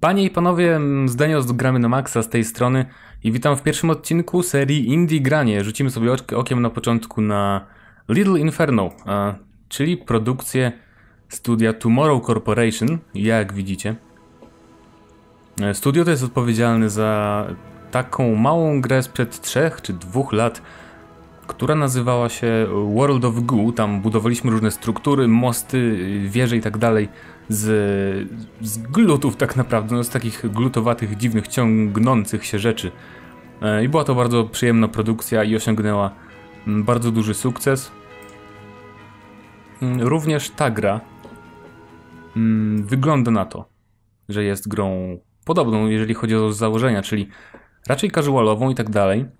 Panie i panowie, Zdenios z Gramy na Maxa z tej strony i witam w pierwszym odcinku serii Indie Granie. Rzucimy sobie ok- okiem na początku na Little Inferno, czyli produkcję studia Tomorrow Corporation, jak widzicie. E, Studio to jest odpowiedzialne za taką małą grę sprzed trzech czy dwóch lat, która nazywała się World of Goo. Tam budowaliśmy różne struktury, mosty, wieże i tak dalej z, z glutów tak naprawdę, no z takich glutowatych, dziwnych, ciągnących się rzeczy. E, I była to bardzo przyjemna produkcja i osiągnęła mm, bardzo duży sukces. Mm, Również ta gra mm, wygląda na to, że jest grą podobną, jeżeli chodzi o założenia, czyli raczej casualową i tak dalej.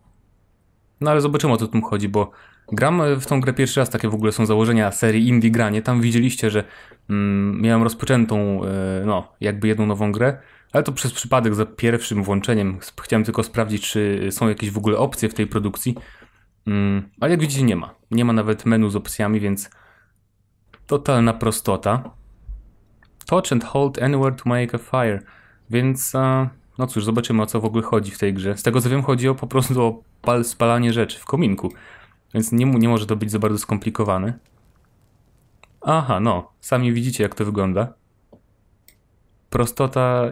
No ale zobaczymy o co tu chodzi, bo gram w tą grę pierwszy raz, takie w ogóle są założenia serii Indie Granie. Tam widzieliście, że mm, miałem rozpoczętą, e, no, jakby jedną nową grę, ale to przez przypadek za pierwszym włączeniem. Chciałem tylko sprawdzić, czy są jakieś w ogóle opcje w tej produkcji. Mm, ale jak widzicie, nie ma. Nie ma nawet menu z opcjami, więc totalna prostota. Touch and hold anywhere to make a fire. Więc, a, no cóż, zobaczymy o co w ogóle chodzi w tej grze. Z tego co wiem, chodzi o po prostu o pal, spalanie rzeczy w kominku. Więc nie, nie może to być za bardzo skomplikowane. Aha, no, sami widzicie jak to wygląda. Prostota,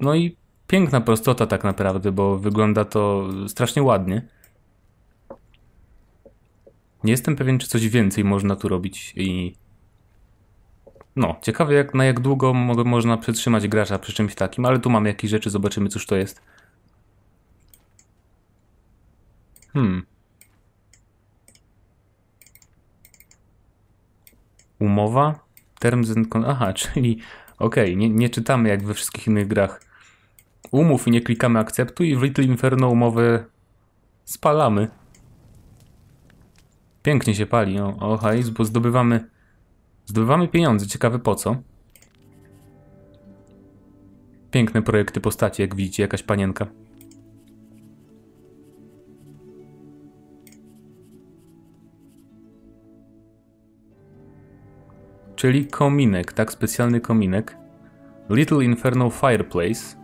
no i piękna prostota tak naprawdę, bo wygląda to strasznie ładnie. Nie jestem pewien, czy coś więcej można tu robić i... No, ciekawe jak, na jak długo mo można przetrzymać gracza przy czymś takim, ale tu mamy jakieś rzeczy, zobaczymy cóż to jest. Hmm. Umowa? Terms and. Aha, czyli... Okej, nie, nie czytamy jak we wszystkich innych grach umów i nie klikamy akceptuj i w Little Inferno umowę spalamy. Pięknie się pali, o, o bo zdobywamy zdobywamy pieniądze, ciekawe po co. Piękne projekty postaci, jak widzicie, jakaś panienka. Czyli kominek, tak? Specjalny kominek. Little Inferno Fireplace.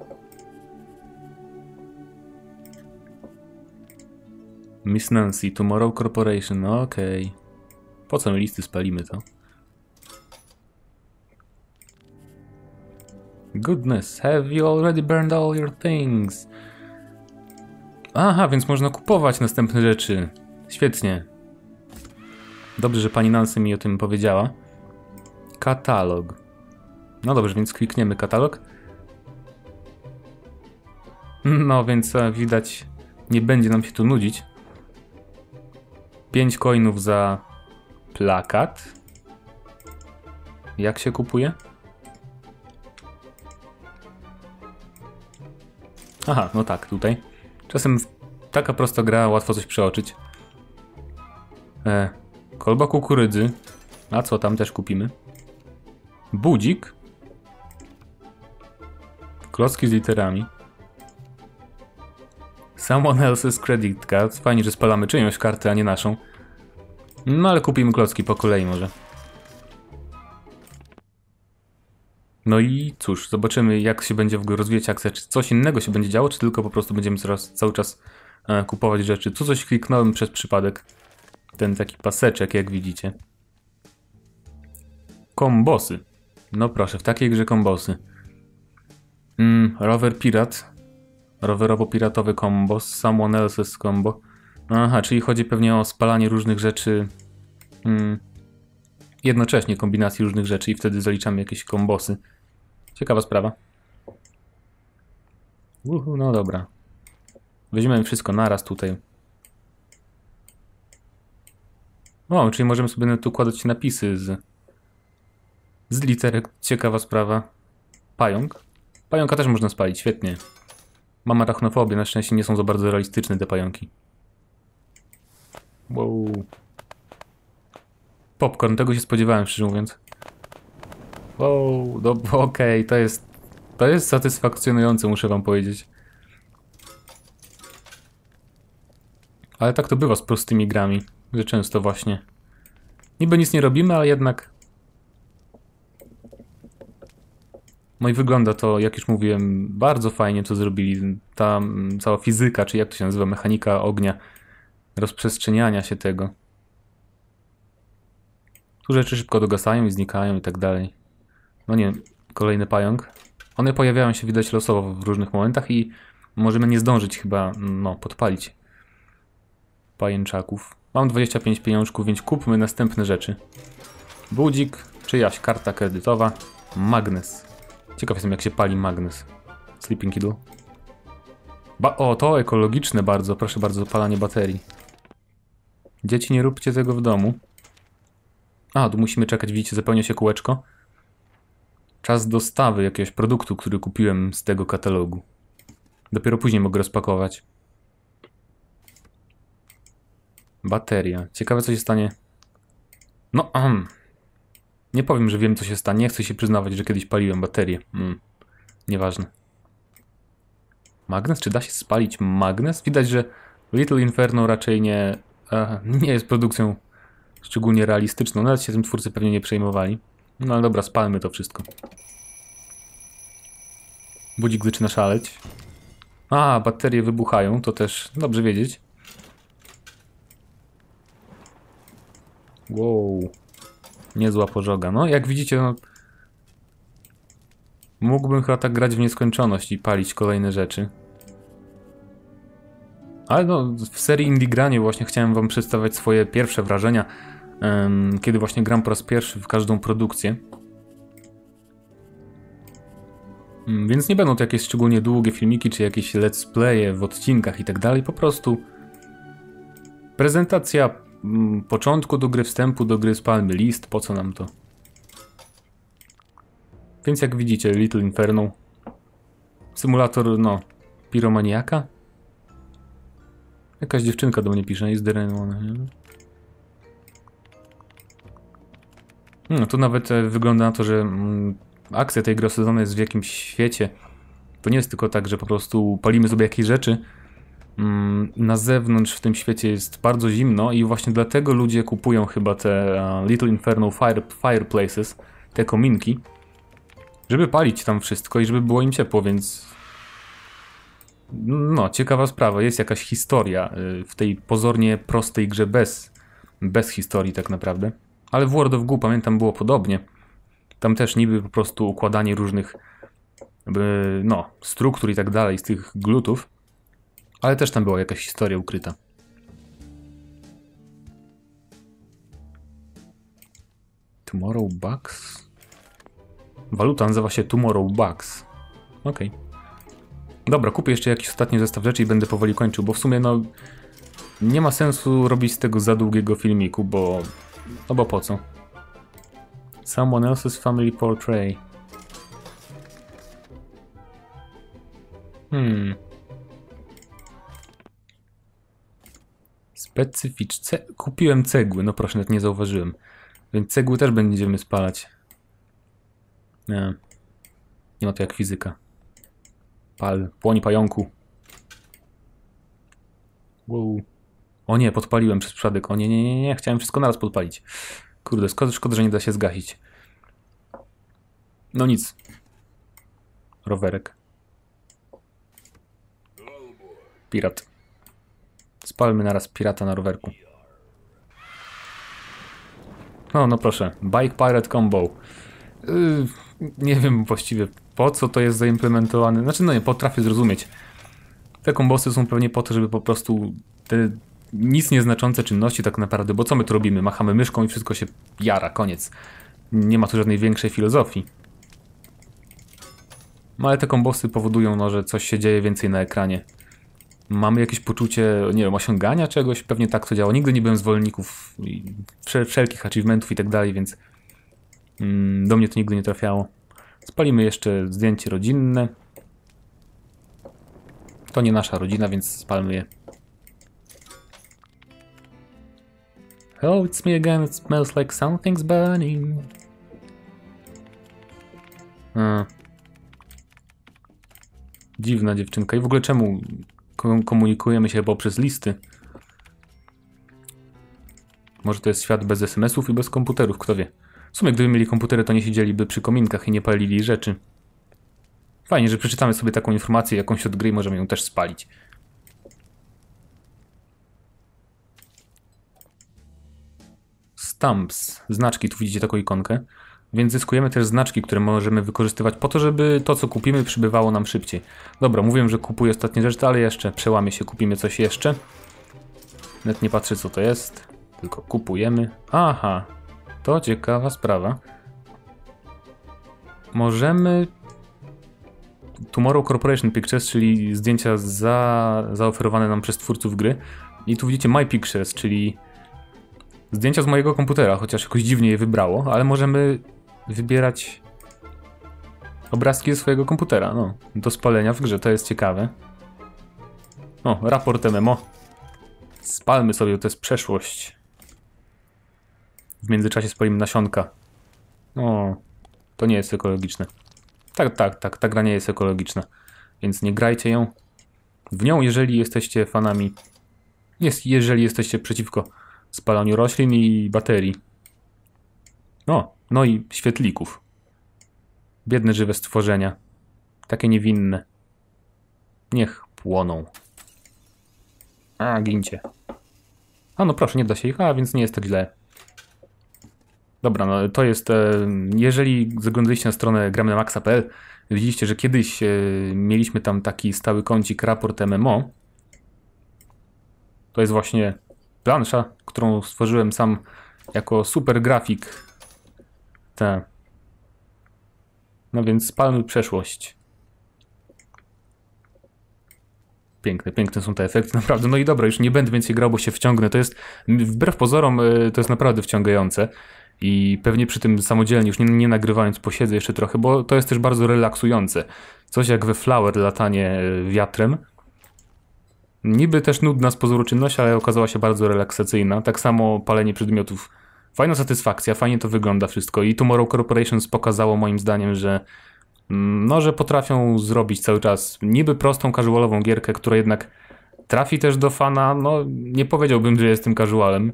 Miss Nancy, Tomorrow Corporation, okej. Po co my listy spalimy to? Goodness, have you already burned all your things? Aha, więc można kupować następne rzeczy. Świetnie. Dobrze, że pani Nancy mi o tym powiedziała. Katalog. No dobrze, więc klikniemy katalog. No więc e, widać, nie będzie nam się tu nudzić. 5 coinów za plakat. Jak się kupuje? Aha, no tak, tutaj. Czasem taka prosta gra, łatwo coś przeoczyć. E, kolba kukurydzy. A co tam też kupimy? Budzik. Klocki z literami. Someone else's credit card. Fajnie, że spalamy czyjąś kartę, a nie naszą. No ale kupimy klocki po kolei może. No i cóż, zobaczymy jak się będzie w ogóle rozwijać akcja. Czy coś innego się będzie działo, czy tylko po prostu będziemy coraz, cały czas e, kupować rzeczy. Tu coś kliknąłem przez przypadek. Ten taki paseczek, jak widzicie. Kombosy. No proszę, w takiej grze kombosy. Mm, rower pirat. Rowerowo-piratowy kombos. Someone else's combo. Aha, czyli chodzi pewnie o spalanie różnych rzeczy. Mm, jednocześnie kombinacji różnych rzeczy i wtedy zaliczamy jakieś kombosy. Ciekawa sprawa. Uhu, no dobra. Weźmiemy wszystko naraz tutaj. O, czyli możemy sobie tu układać napisy z, z literek. Ciekawa sprawa. Pająk. Pająka też można spalić, świetnie. Mam arachnofobię, na szczęście nie są za bardzo realistyczne te pająki. Wow. Popcorn, tego się spodziewałem, szczerze mówiąc. Wow, no okej, to jest... To jest satysfakcjonujące, muszę wam powiedzieć. Ale tak to bywa z prostymi grami, że często właśnie... Niby nic nie robimy, ale jednak No i wygląda to, jak już mówiłem, bardzo fajnie co zrobili. Ta mm, cała fizyka, czy jak to się nazywa, mechanika ognia, rozprzestrzeniania się tego. Tu rzeczy szybko dogasają i znikają i tak dalej. No nie, kolejny pająk. One pojawiają się widać losowo w różnych momentach i możemy nie zdążyć chyba, no, podpalić pajęczaków. Mam 25 pieniążków, więc kupmy następne rzeczy. Budzik, czyjaś karta kredytowa, magnes. Ciekaw jestem jak się pali magnes. Sleeping Kiddo. Ba o, to ekologiczne bardzo, proszę bardzo, palanie baterii. Dzieci, nie róbcie tego w domu. A, tu musimy czekać, widzicie, zapełnia się kółeczko. Czas dostawy jakiegoś produktu, który kupiłem z tego katalogu. Dopiero później mogę rozpakować. Bateria. Ciekawe, co się stanie. No, um. Nie powiem, że wiem, co się stanie. Nie chcę się przyznawać, że kiedyś paliłem baterię. Mm. Nieważne. Magnes? Czy da się spalić magnes? Widać, że Little Inferno raczej nie, e, nie jest produkcją szczególnie realistyczną. Nawet się tym twórcy pewnie nie przejmowali. No ale dobra, spalmy to wszystko. Budzik zaczyna szaleć. A, baterie wybuchają, to też dobrze wiedzieć. Wow. Niezła pożoga. No, jak widzicie, no, mógłbym chyba tak grać w nieskończoność i palić kolejne rzeczy. Ale no, w serii Indie Granie właśnie chciałem wam przedstawiać swoje pierwsze wrażenia, kiedy właśnie gram po raz pierwszy w każdą produkcję. Um, więc nie będą to jakieś szczególnie długie filmiki, czy jakieś let's playe w odcinkach i tak dalej, po prostu prezentacja um, początku do gry, wstępu do gry, spalmy list, po co nam to? Więc jak widzicie, Little Inferno, symulator, no, piromaniaka, Jakaś dziewczynka do mnie pisze, jest Derenone. No, tu nawet e, wygląda na to, że mm, akcja tej gry osadzona jest w jakimś świecie. To nie jest tylko tak, że po prostu palimy sobie jakieś rzeczy. Mm, na zewnątrz w tym świecie jest bardzo zimno i właśnie dlatego ludzie kupują chyba te uh, Little Inferno fire, Fireplaces, te kominki, żeby palić tam wszystko i żeby było im ciepło, więc no, ciekawa sprawa. Jest jakaś historia y, w tej pozornie prostej grze bez, bez historii tak naprawdę. Ale w World of Goo pamiętam było podobnie. Tam też niby po prostu układanie różnych no, struktur i tak dalej z tych glutów. Ale też tam była jakaś historia ukryta. Tomorrow Bucks? Waluta nazywa się Tomorrow Bucks. Okej. Okay. Dobra, kupię jeszcze jakiś ostatni zestaw rzeczy i będę powoli kończył, bo w sumie no nie ma sensu robić z tego za długiego filmiku, bo no bo po co? Someone else's family portrait. Hmm. Specyficzne. Kupiłem cegły, no proszę, nawet nie zauważyłem. Więc cegły też będziemy spalać. Nie. Nie ma to jak fizyka. Pal, płoń pająku. Wow. O nie, podpaliłem przez przypadek. O nie, nie, nie, nie, chciałem wszystko naraz podpalić. Kurde, szkoda, szkoda, że nie da się zgasić. No nic. Rowerek. Pirat. Spalmy naraz pirata na rowerku. No, no proszę. Bike Pirate Combo. Yy, nie wiem właściwie po co to jest zaimplementowane. Znaczy, no nie, potrafię zrozumieć. Te kombosy są pewnie po to, żeby po prostu te nic nieznaczące czynności tak naprawdę, bo co my tu robimy? Machamy myszką i wszystko się jara, koniec. Nie ma tu żadnej większej filozofii. No ale te kombosy powodują, no, że coś się dzieje więcej na ekranie. Mamy jakieś poczucie, nie wiem, osiągania czegoś? Pewnie tak to działa. Nigdy nie byłem zwolenników wszelkich achievementów i tak dalej, więc do mnie to nigdy nie trafiało. Spalimy jeszcze zdjęcie rodzinne. To nie nasza rodzina, więc spalmy je. Oh, it's me again. It smells like something's burning. A. Dziwna dziewczynka. I w ogóle czemu komunikujemy się poprzez listy? Może to jest świat bez SMS-ów i bez komputerów, kto wie. W sumie, gdyby mieli komputery, to nie siedzieliby przy kominkach i nie palili rzeczy. Fajnie, że przeczytamy sobie taką informację jakąś od gry i możemy ją też spalić. Stamps, znaczki, tu widzicie taką ikonkę. Więc zyskujemy też znaczki, które możemy wykorzystywać po to, żeby to, co kupimy, przybywało nam szybciej. Dobra, mówiłem, że kupuję ostatnie rzeczy, ale jeszcze przełamię się, kupimy coś jeszcze. Net nie patrzę, co to jest, tylko kupujemy. Aha, to ciekawa sprawa. Możemy Tomorrow Corporation Pictures, czyli zdjęcia za, zaoferowane nam przez twórców gry. I tu widzicie My Pictures, czyli zdjęcia z mojego komputera, chociaż jakoś dziwnie je wybrało, ale możemy wybierać obrazki ze swojego komputera, no, do spalenia w grze, to jest ciekawe. O, raport MMO. Spalmy sobie, to jest przeszłość. W międzyczasie spalimy nasionka. O, to nie jest ekologiczne. Tak, tak, tak, ta gra nie jest ekologiczna. Więc nie grajcie ją. W nią, jeżeli jesteście fanami. Jest, jeżeli jesteście przeciwko spalaniu roślin i baterii. O, no i świetlików. Biedne żywe stworzenia. Takie niewinne. Niech płoną. A, gincie. A no proszę, nie da się ich, a więc nie jest tak źle. Dobra, no to jest. E, jeżeli zaglądaliście na stronę gramynamaxa.pl, widzieliście, że kiedyś e, mieliśmy tam taki stały kącik raport MMO. To jest właśnie plansza, którą stworzyłem sam jako super grafik. Te. No więc spalmy przeszłość. Piękne, piękne są te efekty, naprawdę. No i dobra, już nie będę więcej grał, bo się wciągnę. To jest, wbrew pozorom, e, to jest naprawdę wciągające. I pewnie przy tym samodzielnie, już nie, nie nagrywając, posiedzę jeszcze trochę, bo to jest też bardzo relaksujące. Coś jak we Flower latanie e, wiatrem. Niby też nudna z pozoru czynność, ale okazała się bardzo relaksacyjna. Tak samo palenie przedmiotów. Fajna satysfakcja, fajnie to wygląda wszystko. I Tomorrow Corporations pokazało moim zdaniem, że no, że potrafią zrobić cały czas niby prostą, casualową gierkę, która jednak trafi też do fana. No, nie powiedziałbym, że jestem casualem.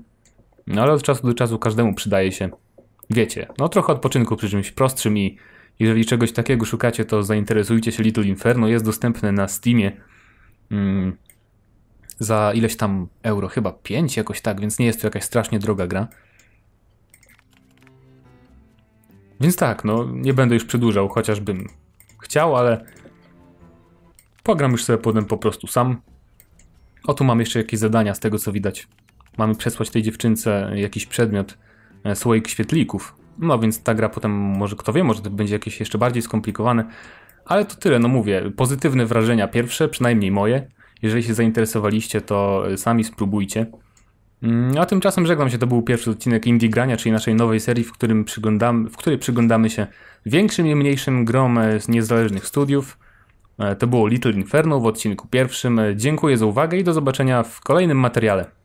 No ale od czasu do czasu każdemu przydaje się, wiecie, no trochę odpoczynku przy czymś prostszym i jeżeli czegoś takiego szukacie, to zainteresujcie się Little Inferno. Jest dostępne na Steamie mm, za ileś tam euro, chyba 5 jakoś tak, więc nie jest to jakaś strasznie droga gra. Więc tak, no nie będę już przedłużał, chociażbym chciał, ale pogram już sobie potem po prostu sam. O tu mam jeszcze jakieś zadania z tego co widać mamy przesłać tej dziewczynce jakiś przedmiot, e, słoik świetlików. No więc ta gra potem może, kto wie, może to będzie jakieś jeszcze bardziej skomplikowane. Ale to tyle, no mówię, pozytywne wrażenia pierwsze, przynajmniej moje. Jeżeli się zainteresowaliście, to e, sami spróbujcie. Mm, a tymczasem żegnam się, to był pierwszy odcinek Indie Grania, czyli naszej nowej serii, w, którym przyglądamy, w której przyglądamy się większym i mniejszym grom e, z niezależnych studiów. To było Little Inferno w odcinku pierwszym. Dziękuję za uwagę i do zobaczenia w kolejnym materiale.